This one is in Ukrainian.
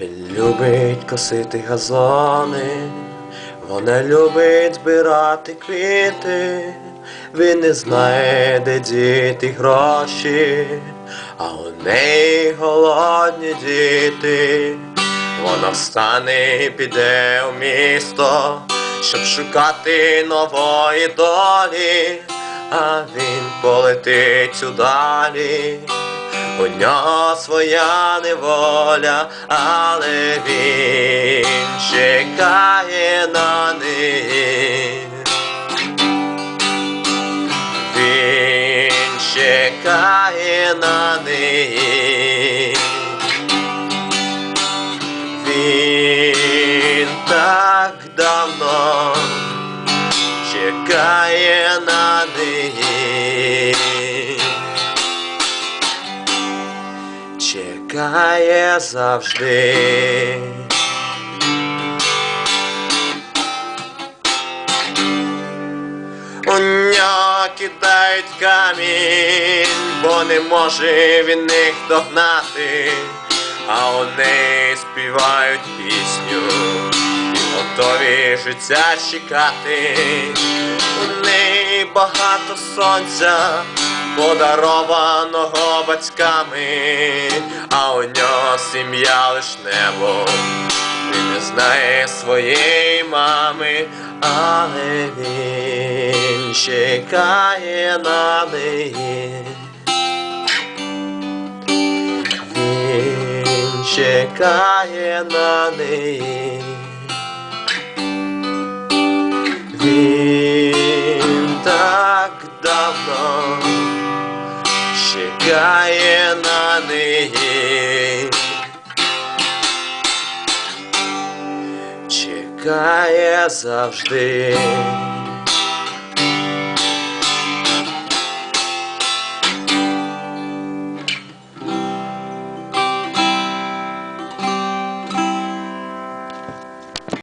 Він любить косити газони, вона любить збирати квіти, він не знає, де діти гроші, а у неї голодні діти. Вона встане і піде у місто, щоб шукати нової долі, а він полетить удалі. У нього своя неволя, але він чекає на них. Він чекає на них. Він так давно Чекає завжди. У нього кидають камінь, бо не може він їх догнати, а неї співають пісню і готові життя чекати. У неї багато сонця, подарованого батьками, а у нього сім'я лиш небо. Він не знає своєї мами, але він чекає на неї. Він чекає на неї. Чекає на неї. Чекає завжди.